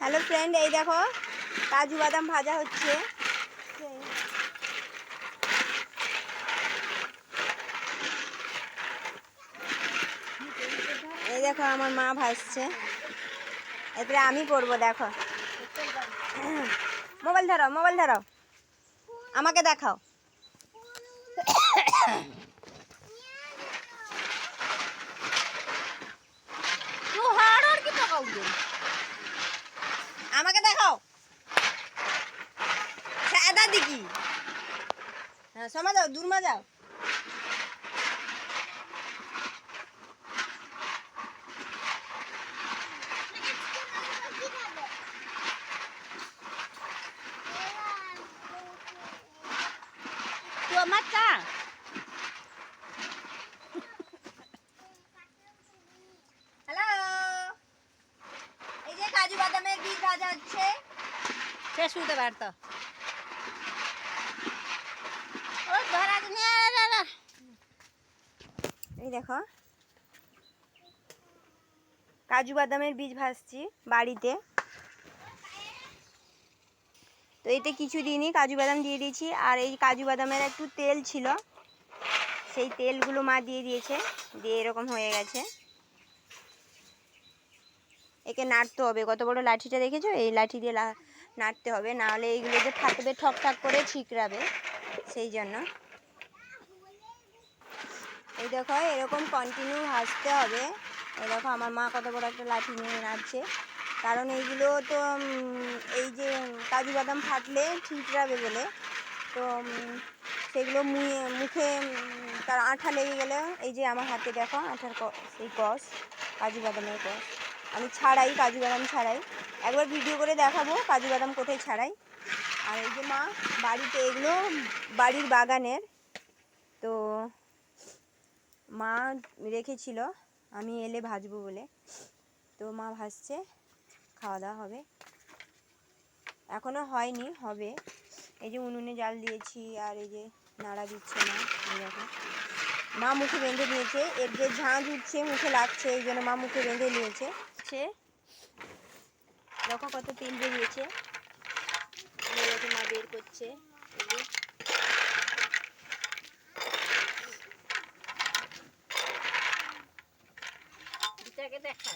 Hello friend, এই দেখো, কাজু বাদাম ভাজা হচ্ছে। এই দেখো, আমার মা ভাজছে। এতে আমি করব, দেখো। মোবাইল ধরো মোবাইল ধরো। আমাকে দেখাও। আমাকে দেখাও সাদা দিকি হ্যাঁ সমা যাও দূর মা যাও tua mắt ra কাজু বাদামের বীজ ভাজা হচ্ছে শেষ হতে এই দেখো। কাজু বাদামের বীজ ভাজছি বাড়িতে। তো এতে কিছু দিনই কাজু বাদাম দিয়ে দিয়েছি। আর এই কাজু বাদামের একটু তেল ছিল। সেই তেলগুলো মা দিয়ে দিয়েছে। দিয়ে এরকম হয়ে গেছে। একে নাড়তে হবে। কত বড় লাঠিটা দেখেছ? এই লাঠি দিয়ে নাড়তে হবে। নাহলে এইগুলো যে ফাটবে, ঠক ঠাক করে ছিকড়াবে, সেই জন্য। এই দেখো, এরকম কন্টিনিউ ভাজতে হবে। এই দেখো, আমার মা কত বড় একটা লাঠি নিয়ে নাড়ছে। কারণ এইগুলো তো এই যে কাজু বাদাম ফাটলে ঠিকরাবে বলে। তো সেগুলো মুয়ে, মুখে তার আঠা লেগে গেলে এই যে আমার হাতে দেখো, আঠার সেই কষ, কাজু বাদামের কষ। আমি ছাড়াই, কাজু বাদাম ছাড়াই। একবার ভিডিও করে দেখাবো কাজু বাদাম কোথায় ছাড়াই। আর এই যে মা, বাড়িতে এগুলো বাড়ির বাগানের। তো মা রেখেছিল, আমি এলে ভাজবো বলে। তো মা ভাজছে, খাওয়া দাওয়া হবে। এখনও হয়নি, হবে। এই যে উনুনে জাল দিয়েছি আর এই যে নাড়া দিচ্ছে মা, এই দেখো। মা মুখে বেঁধে নিয়েছে এর যে ঝাঁঝ উঠছে, মুখে লাগছে, এই জন্য মা মুখে বেঁধে নিয়েছে। সে দেখো কত তেল বেরিয়েছে। মা বের করছে, এই যে। দিটাকে দেখা